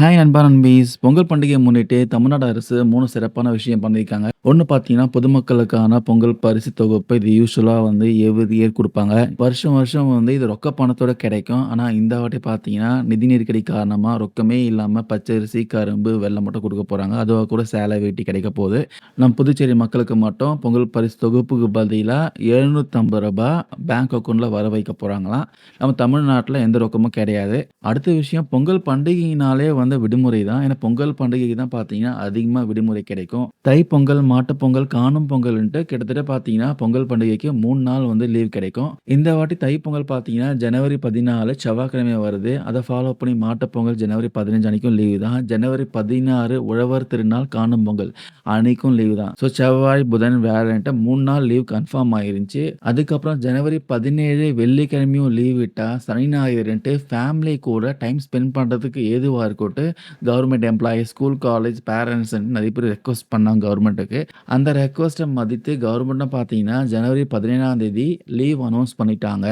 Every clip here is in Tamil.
ஹாய் நண்பா நண்பீஸ். பொங்கல் பண்டிகையை முன்னிட்டு தமிழ்நாடு அரசு மூணு சிறப்பான விஷயம் பண்ணியிருக்காங்க. ஒன்று பார்த்தீங்கன்னா பொதுமக்களுக்கான பொங்கல் பரிசு தொகுப்பு இது யூஸ்வலாக வந்து எவ்ரி இயர் கொடுப்பாங்க வருஷம் வருஷம் வந்து இது ரொக்க பணத்தோட கிடைக்கும். ஆனால் இந்த வாட்டி பார்த்தீங்கன்னா நிதி நெருக்கடி காரணமாக ரொக்கமே இல்லாமல் பச்சரிசி கரும்பு வெள்ளம் மட்டும் கொடுக்க போகிறாங்க அதுவாக கூட சேலை வேட்டி கிடைக்க போகுது. நம்ம புதுச்சேரி மக்களுக்கு மட்டும் பொங்கல் பரிசு தொகுப்புக்கு பதிலாக எழுநூற்றம்பது ரூபாய் பேங்க் அக்கௌண்ட்டில் வர வைக்க போகிறாங்களாம் நம்ம தமிழ்நாட்டில் எந்த ரொக்கமும் கிடையாது. அடுத்த விஷயம் பொங்கல் பண்டிகையினாலே வந்து விடுமுறை தான். ஏன்னா பொங்கல் பண்டிகைக்கு தான் பார்த்தீங்கன்னா அதிகமாக விடுமுறை கிடைக்கும். தை பொங்கல் மாட்டுப்பொங்கல் காணும் பொங்கல்ன்ட்டு கிட்டத்தட்ட பார்த்தீங்கன்னா பொங்கல் பண்டிகைக்கு மூணு நாள் வந்து லீவ் கிடைக்கும். இந்த வாட்டி தை பொங்கல் பார்த்தீங்கன்னா ஜனவரி பதினாலு செவ்வாய்க்கிழமை வருது. அதை ஃபாலோ பண்ணி மாட்டுப்பொங்கல் ஜனவரி பதினஞ்சு அன்னைக்கும் லீவு தான். ஜனவரி பதினாறு உழவர் திருநாள் காணும் பொங்கல் அன்னைக்கும் லீவு தான். ஸோ செவ்வாய் புதன் வேறன்ட்டு மூணு நாள் லீவ் கன்ஃபார்ம் ஆயிருந்துச்சு. அதுக்கப்புறம் ஜனவரி பதினேழு வெள்ளிக்கிழமையும் லீவ் விட்டால் சனி ஞாயிறுன்ட்டு ஃபேமிலி கூட டைம் ஸ்பெண்ட் பண்ணுறதுக்கு ஏதுவாக போட்டு கவர்மெண்ட் எம்ப்ளாயி ஸ்கூல் காலேஜ் பேரண்ட்ஸ்ன்னு நிறைய பேர் ரெக்வஸ்ட் பண்ணாங்க கவர்மெண்ட்டுக்கு அந்த ரெக்வஸ்ட்டை மதித்து கவர்மெண்ட்டும் பார்த்தீங்கன்னா ஜனவரி பதினேழாம் தேதி லீவ் அனௌன்ஸ் பண்ணிட்டாங்க.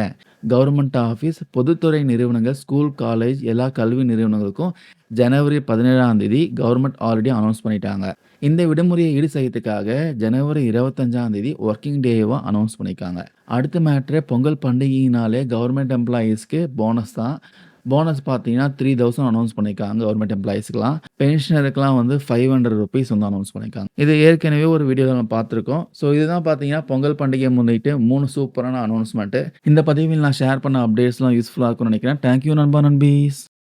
கவர்மெண்ட் ஆஃபீஸ் பொதுத்துறை நிறுவனங்கள் ஸ்கூல் காலேஜ் எல்லா கல்வி நிறுவனங்களுக்கும் ஜனவரி பதினேழாம் தேதி கவர்மெண்ட் ஆல்ரெடி அனௌன்ஸ் பண்ணிட்டாங்க. இந்த விடுமுறையை ஈடு செய்யறதுக்காக ஜனவரி இருபத்தஞ்சாம் தேதி ஒர்க்கிங் டேவாக அனௌன்ஸ் பண்ணியிருக்காங்க. அடுத்த மேட்ரு பொங்கல் பண்டிகையினாலே கவர்மெண்ட் எம்ப்ளாயீஸ்க்கு போனஸ் தான். போனஸ் பார்த்தீங்கன்னா த்ரீ தௌசண்ட் அனௌன்ஸ் பண்ணியிருக்காங்க கவர்மெண்ட் எம்ப்ளாயிஸ்க்குலாம் பென்ஷனருக்குலாம் வந்து ஃபைவ் ஹண்ட்ரட் ருபீஸ் வந்து அனௌன்ஸ் பண்ணியிருக்காங்க. இது ஏற்கனவே ஒரு வீடியோவில் நம்ம பார்த்துருக்கோம். ஸோ இதுதான் பார்த்தீங்கன்னா பொங்கல் பண்டிகை முன்னிட்டு மூணு சூப்பரான அனௌன்ஸ்மெண்ட்டு இந்த பதிவில் நான் ஷேர் பண்ண அப்டேட்ஸ்லாம் யூஸ்ஃபுல்லாக இருக்கும்னு நினைக்கிறேன். தேங்க்யூ நண்பா நண்பீஸ்.